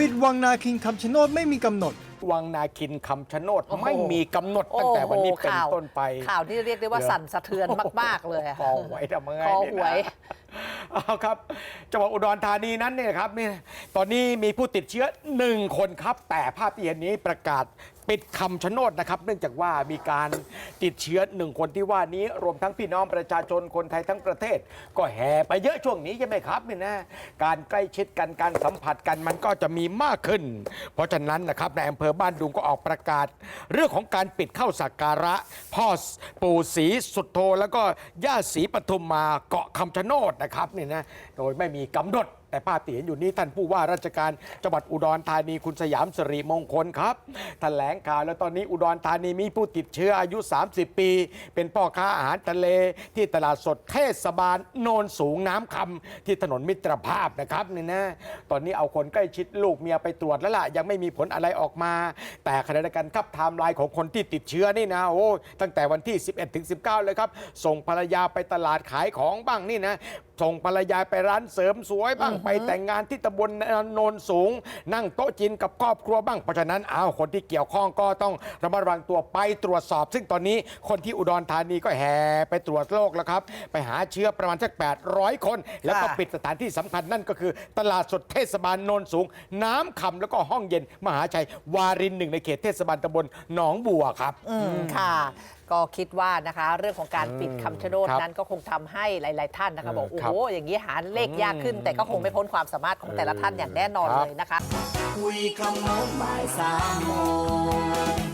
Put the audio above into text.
ปิดวังนาคินคำชะโนดไม่มีกำหนด วังนาคินคำชะโนดโอ้โห ไม่มีกำหนดตั้งแต่วันนี้เป็นโอ้โหข่าวต้นไปข่าวที่เรียกได้ว่าเหรอสั่นสะเทือนมาก ๆ เลยอะคอหวยทำยังไงคอเนี่หวย นะ เอาครับจังหวัดอุดรธานีนั้นเนี่ยครับนี่ตอนนี้มีผู้ติดเชื้อหนึ่งคนครับ แต่ภาพที่เห็นนี้ประกาศปิดคำชะโนดนะครับ เนื่องจากว่ามีการติดเชื้อหนึ่งคนที่ว่านี้ รวมทั้งพี่น้องประชาชนคนไทยทั้งประเทศ ก็แห่ไปเยอะช่วงนี้ใช่ไหมครับนี่นะการใกล้ชิดกันการสัมผัสกันมันก็จะมีมากขึ้น เพราะฉะนั้นนะครับในอำเภอบ้านดุงก็ออกประกาศ เรื่องของการปิดเข้าสักการะ พ่อปู่ศรีสุดโทแล้วก็ย่าศรีปทุมมาเกาะคำชะโนดนะครับเนี่ยนะโดยไม่มีกำหนด แต่ภาพที่เห็นอยู่นี้ท่านผู้ว่าราชการจังหวัดอุดรธานีคุณสยามสิริมงคลครับแถลงข่าวแล้วตอนนี้อุดรธานีมีผู้ติดเชื้ออายุ 30 ปี เป็นพ่อค้าอาหารทะเล ที่ตลาดสดเทศบาลโนนสูงน้ำคำที่ถนนมิตรภาพนะครับนี่นะตอนนี้เอาคนใกล้ชิดลูกเมียไปตรวจแล้วล่ะยังไม่มีผลอะไรออกมา แต่ขณะเดียวกันครับไทม์ไลน์ของคนที่ติดเชื้อนี่นะโอ้ตั้งแต่วันที่ 11ถึง19 เลยครับ ส่งภรรยาไปตลาดขายของบ้างนี่นะส่งภรรยาไปร้านเสริมสวยบ้างไปแต่งงานที่ตำบลโนนสูง นั่งโต๊ะจีนกับครอบครัวบ้างเพราะฉะนั้นเอาคนที่เกี่ยวข้องก็ต้องระมัดระวังตัวไปตรวจสอบ ซึ่งตอนนี้คนที่อุดรธานีก็แห่ไปตรวจโรคแล้วครับ ไปหาเชื้อประมาณสัก800 คน แล้วก็ค่ะปิดสถานที่สำคัญนั่นก็คือ ตลาดสดเทศบาลโนนสูง น้ำคำแล้วก็ห้องเย็นมหาชัยวารินหนึ่งในเขตเทศบาลตำบลหนองบัวครับ อืมค่ะ ก็คิดว่านะคะ เรื่องของการปิดอืมคำชะโนดครับนั้นก็คงทำให้หลาย ๆ ท่านนะคะเออบอกโอ้ครัโหบอย่างนี้หาเลขยากขึ้นแต่ก็คงไม่พ้นความสามารถของแต่ละท่านอย่างแน่นอนครับเลยนะคะ คุยขโมงบ่ายสามโมง